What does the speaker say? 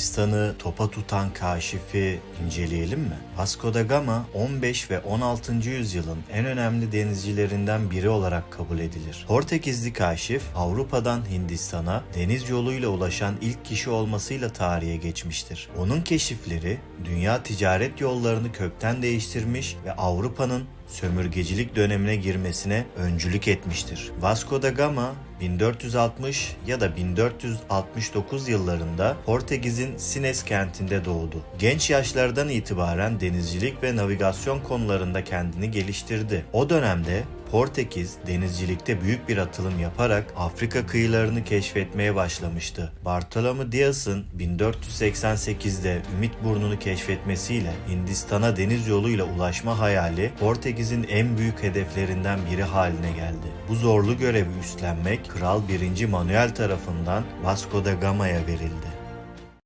Hindistan'ı topa tutan kaşifi inceleyelim mi? Vasco da Gama 15 ve 16. yüzyılın en önemli denizcilerinden biri olarak kabul edilir. Portekizli kaşif Avrupa'dan Hindistan'a deniz yoluyla ulaşan ilk kişi olmasıyla tarihe geçmiştir. Onun keşifleri dünya ticaret yollarını kökten değiştirmiş ve Avrupa'nın sömürgecilik dönemine girmesine öncülük etmiştir. Vasco da Gama 1460 ya da 1469 yıllarında Portekiz'in Sines kentinde doğdu. Genç yaşlardan itibaren denizcilik ve navigasyon konularında kendini geliştirdi. O dönemde Portekiz denizcilikte büyük bir atılım yaparak Afrika kıyılarını keşfetmeye başlamıştı. Bartolomé Diaz'ın 1488'de Ümit Burnu'nu keşfetmesiyle Hindistan'a deniz yoluyla ulaşma hayali Portekiz'in en büyük hedeflerinden biri haline geldi. Bu zorlu görevi üstlenmek Kral 1. Manuel tarafından Vasco da Gama'ya verildi.